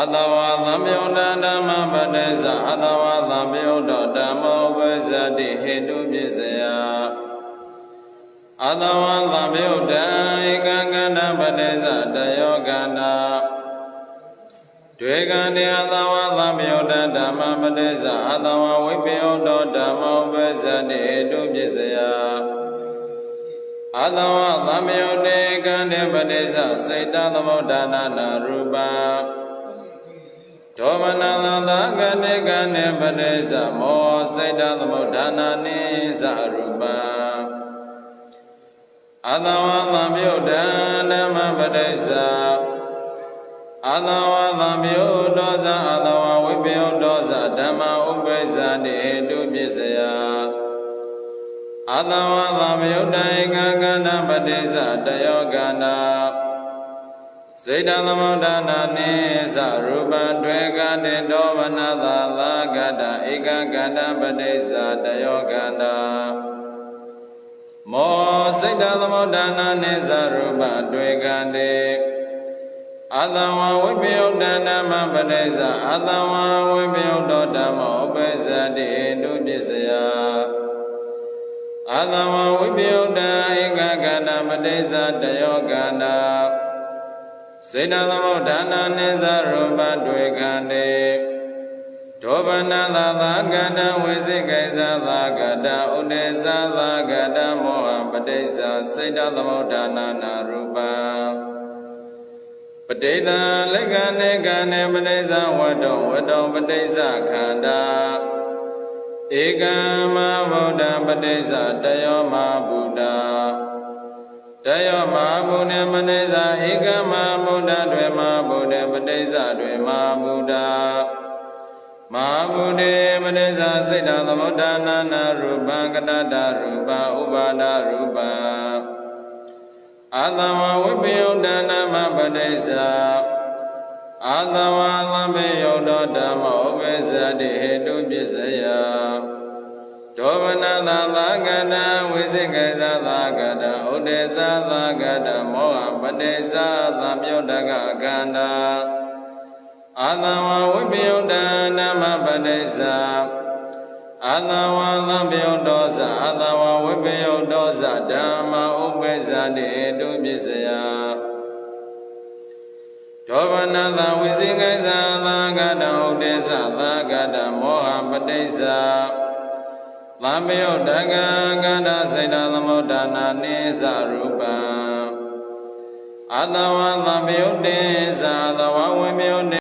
အတဝါသံယုတ်တဓမ္မပတိစ္ဆအတဝါသံယုတ်တောဓမ္မောပဇ္ဇတိဟေတုပစ္စယအတဝါသံယုတ်တံဧကံကန္တပတိစ္ဆတယောကန္တာတွေ့ကံတေအတဝါသံယုတ်တဓမ္မပတိစ္ဆအတဝါဝိပယုတ်တောဓမ္မောပဇ္ဇတိဟေတုပစ္စယအတဝါသံယုတ်တေကံတေပတိစ္ဆစေတသမုဒ္ဒနာနာရူပံ ဒေါမနသသာကနေကနေပရိစ္ဆမောစိတ်တသမုဋ္ဌာနာနိသရူပံအတဝသံမြုဒ္ဒံဓမ္မပရိစ္ဆအတဝသံမြုဒောဇအတဝဝိပယောဒောဇဓမ္မဥပိစ္ဆတိဟေတုပစ္စယအတဝသံမြုဒ္ဒံဧကကန္တပရိစ္ဆတယောကန္တာ စေတသမုဒ္ဒနာနိသရူပံတွေ့ကတေတောဝနသာသာကတဧကကန္တပတိစ္ဆတယောကန္တာမောစေတသမုဒ္ဒနာနိသရူပံတွေ့ကတေအတဝဝိပယုတ်တဓမ္မပတိစ္ဆအတဝဝိပယုတ်တောဓမ္မောဥပိစ္ဆတိဟေတုပစ္စယအတဝဝိပယုတ်တဧကကန္တပတိစ္ဆတယောကန္တာ စေတသမုဋ္ဌာနာနိသရူပတွေ့ခန္တေဒောဗနသာသာကတံဝိသိကိသသာကတံဥဒေသသာကတံမောဟပဋိစ္ဆာစေတသမုဋ္ဌာနာနာရူပံပဋိသံလက်ကနေကနေပဋိစ္ဆာဝတ္တောဝတ္တောပဋိစ္ဆာခန္ဓာဧကံမဗုဒ္ဓပဋိစ္ဆာတယောမဗုဒ္ဓတယောမဘုနေမနိဇာဧကမ မဗုဒ္ဓေမနိဇာစိတ်တသမုဒ္ဒနာနာရူပံကတတရူပံဥပါဒရူပံအာသဝဝိပယုဒ္ဒနာမပဋိစ္စအာသဝသံဘေယုဒ္ဓဓမ္မောဥပိစ္ဆတိဟေတုပစ္စယဒောဝနသာသာကတံဝိသိကေသသာကတံဥဒေသသာကတံမောဟပတိသသံပြုတ်တကခန္ဓာ အာသဝဝိပယုဒ္ဒနာမပတိသအာသဝသံပြုတ်တောသအာသဝဝိပယုတ်တောသဓမ္မဥပိစ္ဆတိဧတုပစ္စယဒောဝနသာဝိသိကေသသာကတံဥဒေသသာကတံမောဟပတိသသံမယုတ်တကံကန္တစေတသမုဒ္ဒနာနိသရူပံအတဝံသံမယုတ်တေသသဝဝိမယုတ်